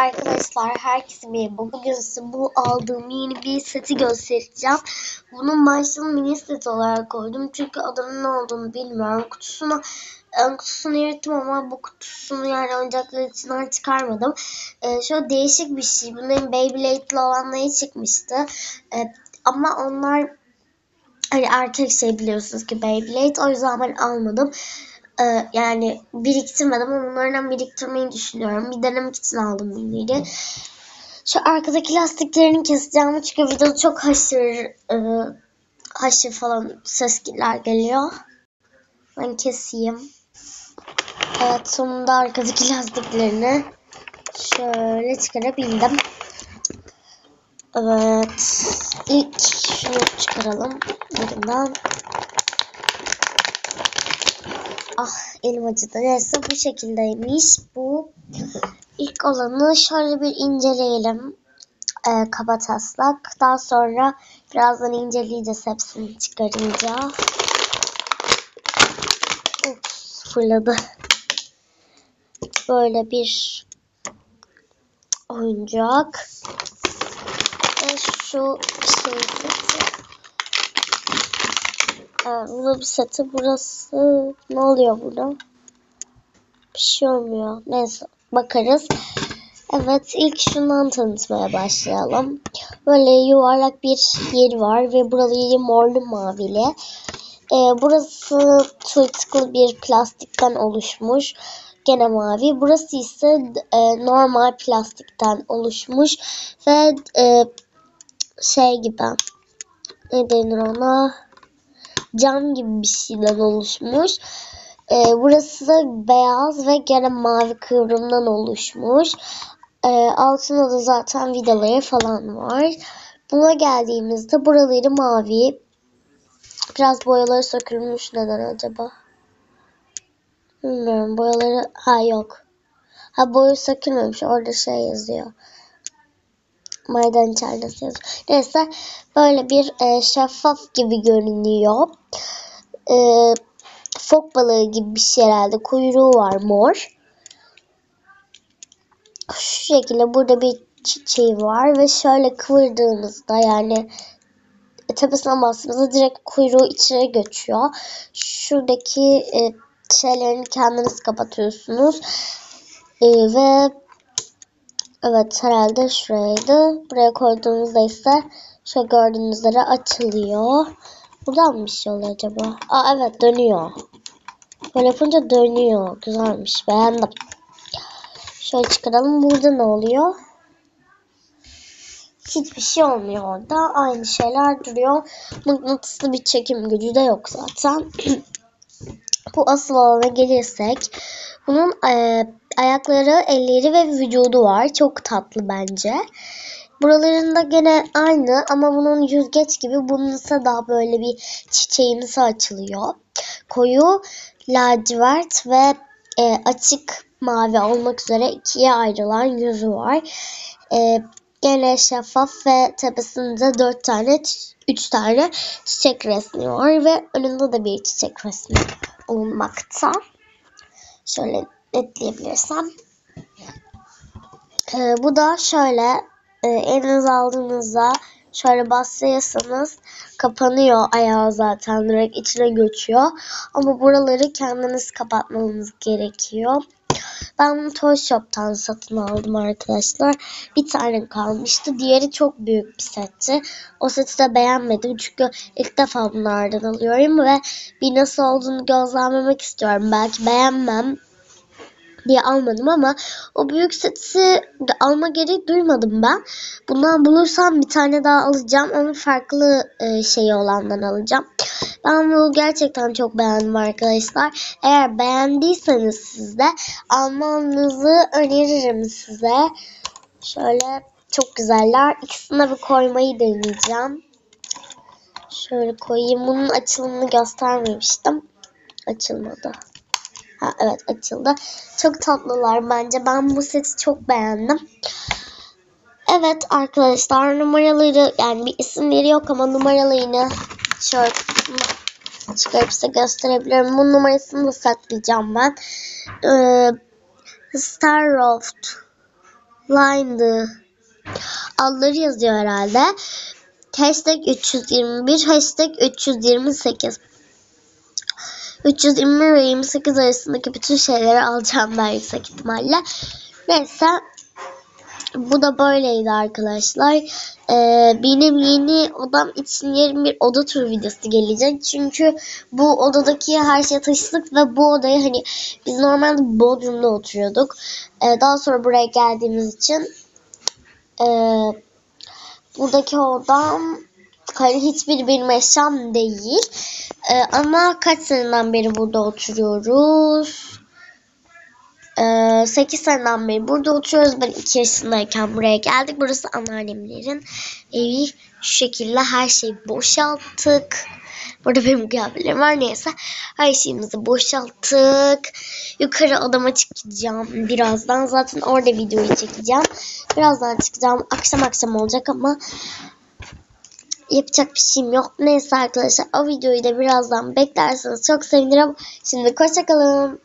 Arkadaşlar herkese merhaba. Bugün size bu aldığım yeni bir seti göstereceğim. Bunun başlığını mini set olarak koydum. Çünkü adının ne olduğunu bilmiyorum. Kutusunu ön kutusunu yırttım ama bu kutusunu yani oyuncaklar içinden çıkarmadım. Ee, şöyle değişik bir şey. Bunların Beyblade'li olanları çıkmıştı. Ee, ama onlar hani erkek şey biliyorsunuz ki Beyblade. O yüzden ben almadım. Ee, yani biriktirmedim ama bunlardan biriktirmeyi düşünüyorum. Bir denemek için aldım bunları. Şu arkadaki lastiklerini keseceğim çünkü videoda çok haşır e, haşır falan sesler geliyor. Ben keseyim. Evet sonunda arkadaki lastiklerini şöyle çıkarabildim. Evet. ilk şunu çıkaralım. Birinden. Ah elim acıdı. Neyse bu şekildeymiş. Bu ilk olanı şöyle bir inceleyelim. Ee, kaba taslak. Daha sonra birazdan inceleyeceğiz hepsini çıkarınca. Ups, fırladı. Böyle bir oyuncak. Ve şu şey Evet, burada bir seti burası. Ne oluyor burada? Bir şey olmuyor. Neyse bakarız. Evet ilk şundan tanıtmaya başlayalım. Böyle yuvarlak bir yeri var ve buraları morlu mavili. Ee, burası tırtıklı bir plastikten oluşmuş. Gene mavi. Burası ise e, normal plastikten oluşmuş. Ve e, şey gibi ne denir ona? Cam gibi bir şeyden oluşmuş. Ee, burası da beyaz ve gene mavi kıvrımdan oluşmuş. Ee, altında da zaten vidaları falan var. Buna geldiğimizde buraları mavi. Biraz boyaları sökülmüş neden acaba? Bilmiyorum boyaları ha yok. Ha boyu sökülmemiş orada şey yazıyor. Maden çaresi yazıyor. Neyse böyle bir e, şeffaf gibi görünüyor. E, fok balığı gibi bir şey herhalde. Kuyruğu var mor. Şu şekilde burada bir çiçeği var ve şöyle kıvırdığınızda yani tepesine bastığınızda direkt kuyruğu içine göçüyor. Şuradaki e, şeylerini kendiniz kapatıyorsunuz. E, ve Evet herhalde şuraydı. Buraya koyduğumuzda ise şu gördüğünüz üzere açılıyor. Buradan mı bir şey oluyor acaba? Aa evet dönüyor. Böyle yapınca dönüyor. Güzelmiş. Beğendim. Şöyle çıkaralım. Burada ne oluyor? Hiçbir şey olmuyor orada. Aynı şeyler duruyor. Mıknatıslı bir çekim gücü de yok zaten. Bu asıl olana gelirsek bunun e, ayakları, elleri ve vücudu var. Çok tatlı bence. Buralarında gene aynı ama bunun yüzgeç gibi bunun ise daha böyle bir çiçeğimsi açılıyor. Koyu lacivert ve e, açık mavi olmak üzere ikiye ayrılan yüzü var. E, gene şeffaf ve tepesinde dört tane, üç tane çiçek resmi var ve önünde de bir çiçek resmi bulunmakta. Şöyle netleyebilirsem. Ee, bu da şöyle e, elinize aldığınızda şöyle bastırırsanız kapanıyor ayağı zaten direkt içine göçüyor. Ama buraları kendiniz kapatmanız gerekiyor. Ben bunu Toy Shop'tan satın aldım arkadaşlar. Bir tane kalmıştı. Diğeri çok büyük bir setti. O seti de beğenmedim. Çünkü ilk defa bunlardan alıyorum ve bir nasıl olduğunu gözlemlemek istiyorum. Belki beğenmem diye almadım ama o büyük seti alma gereği duymadım ben. Bundan bulursam bir tane daha alacağım. Onun farklı e, şeyi olandan alacağım. Ben bunu gerçekten çok beğendim arkadaşlar. Eğer beğendiyseniz siz de almanızı öneririm size. Şöyle çok güzeller. İkisini bir koymayı deneyeceğim. Şöyle koyayım. Bunun açılımını göstermemiştim. Açılmadı. Ha, evet açıldı. Çok tatlılar bence. Ben bu seti çok beğendim. Evet arkadaşlar numaraları yani bir isimleri yok ama numaralarını şöyle çıkarıp size gösterebilirim. Bu numarasını da saklayacağım ben. Ee, Starloft Line'dı. Adları yazıyor herhalde. Hashtag 321, hashtag 328. 320 ve 28 arasındaki bütün şeyleri alacağım ben yüksek ihtimalle. Neyse. Bu da böyleydi arkadaşlar. Ee, benim yeni odam için yarın bir oda turu videosu gelecek. Çünkü bu odadaki her şeye taşıdık ve bu odayı hani biz normalde Bodrum'da oturuyorduk. Ee, daha sonra buraya geldiğimiz için e, buradaki odam hani hiçbir benim eşyam değil. Ee, ama kaç seneden beri burada oturuyoruz? Ee, 8 seneden beri burada oturuyoruz. Ben 2 yaşındayken buraya geldik. Burası anneannemlerin evi. Şu şekilde her şeyi boşalttık. Burada benim kıyafetlerim var. Neyse her şeyimizi boşalttık. Yukarı odama çıkacağım birazdan. Zaten orada videoyu çekeceğim. Birazdan çıkacağım. Akşam akşam olacak ama yapacak bir şeyim yok. Neyse arkadaşlar o videoyu da birazdan beklerseniz çok sevinirim. Şimdi hoşçakalın.